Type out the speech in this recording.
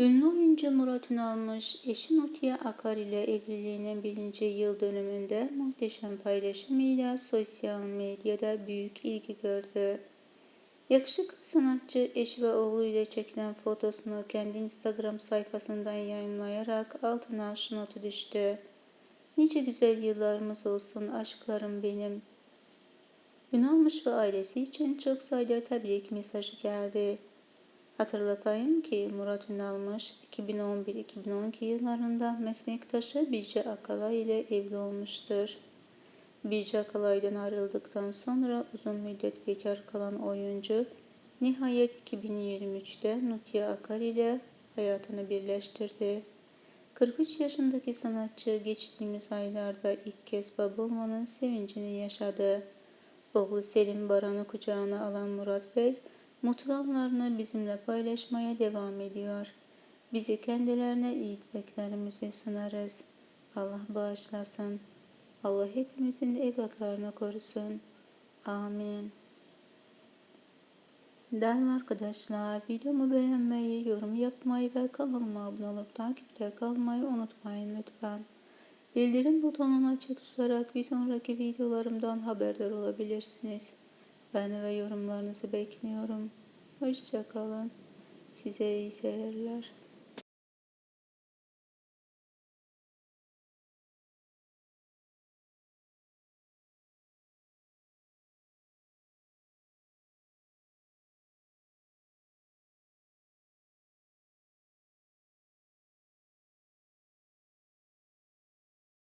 Ünlü oyuncu Murat Ünalmış, eşi Nutiye Akar ile evliliğinin birinci yıl dönümünde muhteşem paylaşımıyla sosyal medyada büyük ilgi gördü. Yakışıklı sanatçı eşi ve oğlu ile çekilen fotosunu kendi Instagram sayfasından yayınlayarak altına şu notu düştü. Nice güzel yıllarımız olsun aşklarım benim. Ünalmış ve ailesi için çok sayıda tebrik mesajı geldi. Hatırlatayım ki Murat Ünalmış 2011-2012 yıllarında meslektaşı Birce Akalay ile evli olmuştur. Birce Akalay'dan ayrıldıktan sonra uzun müddet bekar kalan oyuncu nihayet 2023'te Nutiye Akar ile hayatını birleştirdi. 43 yaşındaki sanatçı geçtiğimiz aylarda ilk kez baba sevincini yaşadı. Oğlu Selim Baran'ı kucağına alan Murat Bey, mutlu bizimle paylaşmaya devam ediyor. Bizi kendilerine iyi dileklerimizi sunarız. Allah bağışlasın. Allah hepimizin evlatlarını korusun. Amin. Değerli arkadaşlar, videomu beğenmeyi, yorum yapmayı ve kanalıma abone olup takipte kalmayı unutmayın lütfen. Bildirim butonunu açık tutarak bir sonraki videolarımdan haberdar olabilirsiniz. Ben ve yorumlarınızı bekliyorum. Hoşçakalın. Size iyi seyirler.